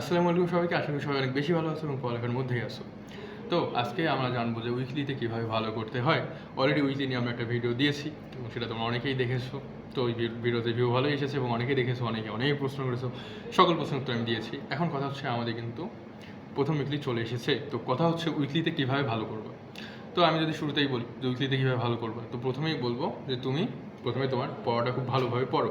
আসসালামু আলাইকুম সবাইকে, আশা করি সবাই অনেক বেশি ভালো আছো এবং পড়ালেখার মধ্যেই আছো। তো আজকে আমরা জানব যে উইকলিতে কীভাবে ভালো করতে হয়। অলরেডি উইকলি নিয়ে আমরা একটা ভিডিও দিয়েছি, এবং সেটা তোমরা অনেকেই দেখেছ। তো ওই ভিডিওতে ভিউ ভালোই এসেছে এবং অনেকেই দেখেছ, অনেকে অনেক প্রশ্ন করেছ। সকল প্রশ্ন উত্তর আমি দিয়েছি। এখন কথা হচ্ছে আমাদের কিন্তু প্রথম উইকলি চলে এসেছে। তো কথা হচ্ছে উইকলিতে কীভাবে ভালো করব। তো আমি যদি শুরুতেই বলি যে উইকলিতে কীভাবে ভালো করব, তো প্রথমেই বলব যে তুমি প্রথমে তোমার পড়াটা খুব ভালোভাবে পড়ো।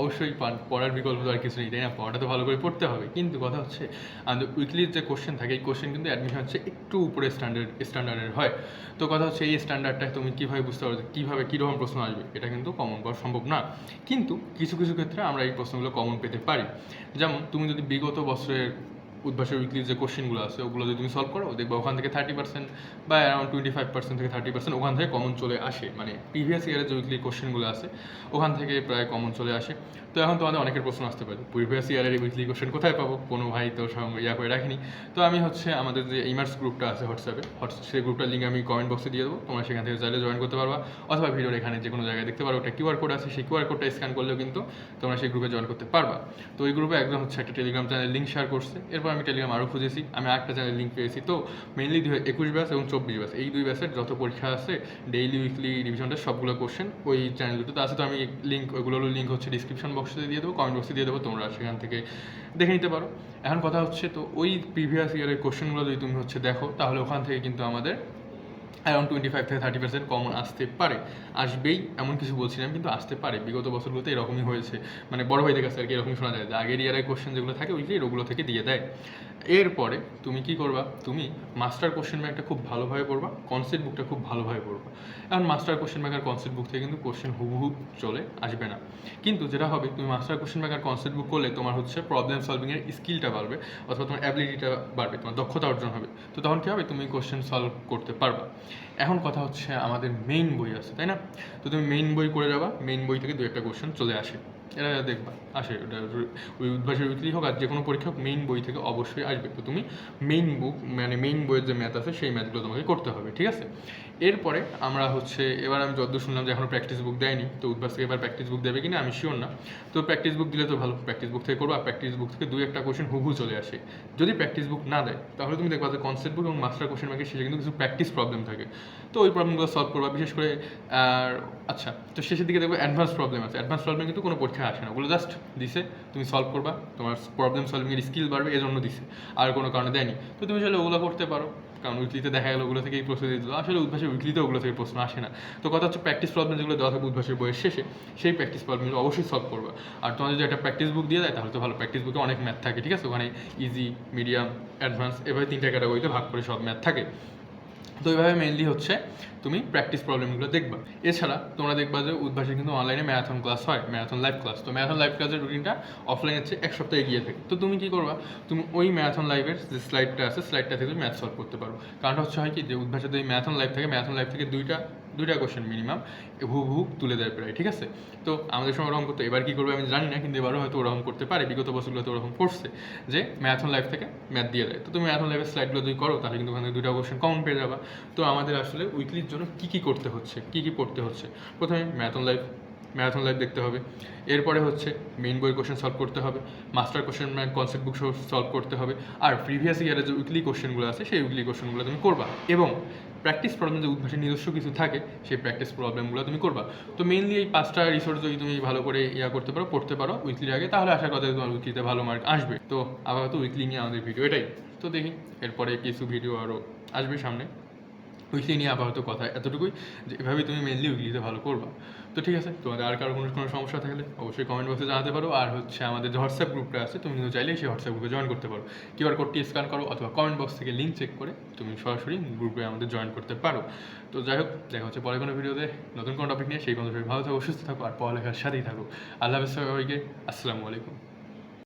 অবশ্যই পড়ার বিকল্প আর কিছু নেই, তাই না? পড়াটা তো ভালো করে পড়তে হবে। কিন্তু কথা হচ্ছে আমাদের উইকলির যে কোশ্চেন থাকে, এই কোশ্চেন কিন্তু অ্যাডমিশন হচ্ছে একটু উপরে স্ট্যান্ডার্ড স্ট্যান্ডার্ডের হয়। তো কথা হচ্ছে, এই স্ট্যান্ডার্ডটা তুমি কীভাবে বুঝতে পারো কীভাবে, কীরকম প্রশ্ন আসবে? এটা কিন্তু কমন করা সম্ভব না। কিন্তু কিছু কিছু ক্ষেত্রে আমরা এই প্রশ্নগুলো কমন পেতে পারি। যেমন, তুমি যদি বিগত বছরের উদ্ভাসের উইকলির যে কোশ্চেনগুলো আছে, ওগুলো যদি তুমি সলভ করো, দেখবে ওখান থেকে থার্টি পার্সেন্ট বা অ্যারাউন্ড টোয়েন্টি ফাইভ পার্সেন্ট থেকে থার্টি পার্সেন্ট ওখান থেকে কমন চলে আসে। মানে প্রিভিয়াস ইয়ারের যে উইকলি কোশ্চেনগুলো আছে, ওখান থেকে প্রায় কমন চলে আসে। তো এখন তোমাদের অনেকের প্রশ্ন আসতে পারে প্রিভিয়াস ইয়ারের উইকলি কোশ্চেন কোথায় পাবো? কোনো ভাই তো ইয়া করে রাখিনি। তো আমি হচ্ছে আমাদের যে ইমার্স গ্রুপটা আছে হোয়াটসঅ্যাপে হোয়াটস সেই গ্রুপটার লিঙ্ক আমি কমেন্ট বক্সে দিয়ে দেবো। তোমরা সেখান থেকে চাইলে জয়েন করতে পারবা। অথবা ভিডিওর এখানে যে কোনো জায়গায় দেখতে পারো একটা কিউআর কোড আছে। সেই কিউআর কোডটা স্ক্যান করলেও কিন্তু তোমরা সেই গ্রুপে জয়েন করতে পারবা। তো ওই গ্রুপে একজন হচ্ছে একটা টেলিগ্রাম চ্যানেল লিঙ্ক শেয়ার করছে। এরপর আমি টেলিগ্রাম আরও খুঁজেছি, আমি একটা চ্যানেল লিঙ্ক পেয়েছি। তো মেনলি দুই একুশ ব্যাস এবং চব্বিশ ব্যাস এই দুই ব্যাসের যত পরীক্ষা আছে ডেইলি উইকলি রিভিশনটা সবগুলো কোশ্চেন ওই চ্যানেল দুটোতে। আছে তো আমি লিঙ্ক ওইগুলোর লিঙ্ক হচ্ছে ডিসক্রিপশন বক্সে দিয়ে দেবো কমেন্ট বক্সে দিয়ে দেবো, তোমরা সেখান থেকে দেখে নিতে পারো। এখন কথা হচ্ছে, তো ওই প্রিভিয়াস ইয়ারের কোশ্চেনগুলো যদি তুমি হচ্ছে দেখো, তাহলে ওখান থেকে কিন্তু আমাদের অ্যারাউন্ড টোয়েন্টি ফাইভ থেকে থার্টি পার্সেন্ট কমন আসতে পারে। আসবেই, এমন কিছু বলছি না কিন্তু আসতে পারে। বিগত বছরগুলোতে এরকমই হয়েছে। মানে বড় ভাইদের কাছে আর কি, এরকমই শোনা যায়। যে আগের ইয়ারের কোশ্চেন যেগুলো থাকে উইকলি ওগুলো থেকে দিয়ে দেয়। এরপরে তুমি কি করবা? তুমি মাস্টার কোশ্চেন ব্যাংকটা খুব ভালোভাবে পড়বা কনসেপ্ট বুকটা খুব ভালোভাবে পড়বা। এখন মাস্টার কোশ্চেন ব্যাংক আর কনসেপ্ট বুক থেকে কিন্তু কোশ্চেন হুবহু চলে, আসবে না। কিন্তু যেটা হবে, তুমি মাস্টার কোশ্চেন ব্যাংক আর কনসেপ্ট বুক করলে তোমার হচ্ছে প্রবলেম সলভিংয়ের স্কিলটা বাড়বে, অথবা তোমার অ্যাবিলিটিটা বাড়বে, তোমার দক্ষতা অর্জন হবে। তো তখন কী হবে? তুমি কোশ্চেন সলভ করতে পারবা। এখন কথা হচ্ছে আমাদের মেইন বই আছে, তাই না? তো তুমি মেইন বই করে যাবা মেইন বই থেকে দু একটা কোশ্চেন চলে আসে। এরা দেখবা, আসে, ওটা ওই উদ্ভাসের উইকলি হোক আর যে কোনো পরীক্ষা মেইন বই থেকে অবশ্যই আসবে। তো তুমি মেইন বুক মানে মেইন বইয়ের যে ম্যাথ আছে, সেই ম্যাথগুলো তোমাকে করতে হবে, ঠিক আছে? এরপরে আমরা হচ্ছে, এবার আমি যতদূর শুনলাম যে এখনও প্র্যাকটিস বুক দেয়নি, তো উদ্ভাস থেকে এবার প্র্যাকটিস বুক দেবে কিনা আমি শিওর না। তো প্র্যাকটিস বুক দিলে তো ভালো প্র্যাকটিস বুক থেকে করব, আর প্র্যাকটিস বুক থেকে দুই একটা কোশ্চেন হুবহু চলে আসে। যদি প্র্যাকটিস বুক না দেয়, তাহলে তুমি দেখবা যে কনসেপ্ট বুক এবং মাস্টার কোশ্চেন ব্যাংকে শেষে কিন্তু কিছু প্র্যাকটিস প্রবলেম থাকে। তো ওই প্রবলেমগুলো সলভ করবা, বিশেষ করে, আর আচ্ছা তো শেষের দিকে দেখব অ্যাডভান্স প্রবলেম আছে। অ্যাডভান্স প্রবলেম কিন্তু কোনো পরীক্ষা আসে না। ওগুলো জাস্ট দিছে, তুমি সলভ করবা, তোমার প্রবলেম সলভিংয়ের স্কিল বাড়বে, এজন্য দিছে, আর কোনো কারণে দেয়নি। তো তুমি চাইলে ওগুলো করতে পারো। কারণ উইকলিতে দেখা গেলো ওগুলো থেকেই প্রশ্ন দিয়ে দিল। আসলে উদ্ভাসের উইকলিতে ওগুলো থেকে প্রশ্ন আসে না। তো কথা হচ্ছে প্র্যাকটিস প্রবলেম যেগুলো দেওয়া থাকবে উদ্ভাসের বইয়ের শেষে, সেই প্র্যাকটিস প্রবলেমগুলো অবশ্যই সলভ করবে। আর তোমাদের যদি একটা প্র্যাকটিস বুক দিয়ে দেয়, তাহলে তো ভালো। প্র্যাকটিস বুকে অনেক ম্যাথ থাকে, ঠিক আছে? ওখানে ইজি মিডিয়াম অ্যাডভান্স এভাবে তিনটা ক্যাটাগরিতে ভাগ করে সব ম্যাথ থাকে। তো এইভাবে মেনলি হচ্ছে তুমি প্র্যাকটিস প্রবলেমগুলো দেখবা। এছাড়া তোমরা দেখবা যে উদ্ভাসে কিন্তু অনলাইনে ম্যারাথন ক্লাস হয় ম্যারাথন লাইভ ক্লাস তো ম্যারাথন লাইভ ক্লাসের রুটিনটা অফলাইনের চেয়ে এক সপ্তাহে এগিয়ে থাকে। তো তুমি কী করবা? তুমি ওই ম্যারাথন লাইভের যে স্লাইডটা আছে স্লাইডটা থেকে তুমি ম্যাথ সলভ করতে পারো। কারণটা হচ্ছে হয় কি যে উদ্ভাসে যদি ম্যারাথন লাইভ থাকে ম্যারাথন লাইভ থেকে দুইটা দুইটা কোশ্চেন মিনিমাম হুবহু তুলে দেয় প্রায়, ঠিক আছে? তো আমাদের সময় ওরকম করতে, এবার কী করবে আমি জানি না, কিন্তু এবারও হয়তো ওরকম করতে পারে, বিগত বছরগুলো তো ওরকম করছে, যে ম্যাথন লাইফ থেকে ম্যাথ দিয়ে দেয়। তো তুমি ম্যাথন লাইফের স্লাইডগুলো যদি করো, তাহলে কিন্তু ওখানে দুইটা কোশ্চেন কমন পেয়ে যাবা। তো আমাদের আসলে উইকলির জন্য কী কী করতে হচ্ছে, কী কী পড়তে হচ্ছে? প্রথমে ম্যাথন লাইফ ম্যারাথন লাইফ দেখতে হবে। এরপরে হচ্ছে মেইন বই কোশ্চেন সলভ করতে হবে master question concept book solve করতে হবে, আর প্রিভিয়াস ইয়ারের যে উইকলি কোশ্চেনগুলো আছে, সেই উইকলি কোশ্চেনগুলো তুমি করবা। এবং প্র্যাকটিস প্রবলেম যে উদ্ভাসের নিজস্ব কিছু থাকে, সেই প্র্যাকটিস প্রবলেমগুলো তুমি করবা। তো মেইনলি এই পাঁচটা রিসোর্স যদি তুমি ভালো করে ইয়া করতে পারো, পড়তে পারো উইকলির আগে, তাহলে আশা কথা তোমার উইকলিতে ভালো মার্ক আসবে। তো আপাতত উইকলি নিয়ে আমাদের ভিডিও এটাই। তো দেখি, এরপরে কিছু ভিডিও আরও আসবে সামনে। উইকলি নিয়ে আপাতত কথা এতটুকুই, যে এভাবেই তুমি মেনলি উইকলিতে ভালো করবা। তো ঠিক আছে, তোমাদের আর কারও কোনো কোনো সমস্যা থাকলে অবশ্যই কমেন্ট বক্সে জানাতে পারো। আর হচ্ছে আমাদের যে হোয়াটসঅ্যাপ গ্রুপটা আছে, তুমি কিন্তু চাইলে সেই হোয়াটসঅ্যাপ গ্রুপে জয়েন করতে পারো। কিউআর কোডটি স্ক্যান করো অথবা কমেন্ট বক্স থেকে লিঙ্ক চেক করে তুমি সরাসরি গ্রুপে আমাদের জয়েন করতে পারো। তো যাই হোক, দেখা হচ্ছে পরে কোনো ভিডিওতে নতুন কোনো টপিক নিয়ে, সেই কোনো ভালো থাকো, সুস্থ থাকো, আর পড়ালেখার সাথেই থাকো। আল্লাহ হাফেজ সবাইকে, আসসালামু আলাইকুম।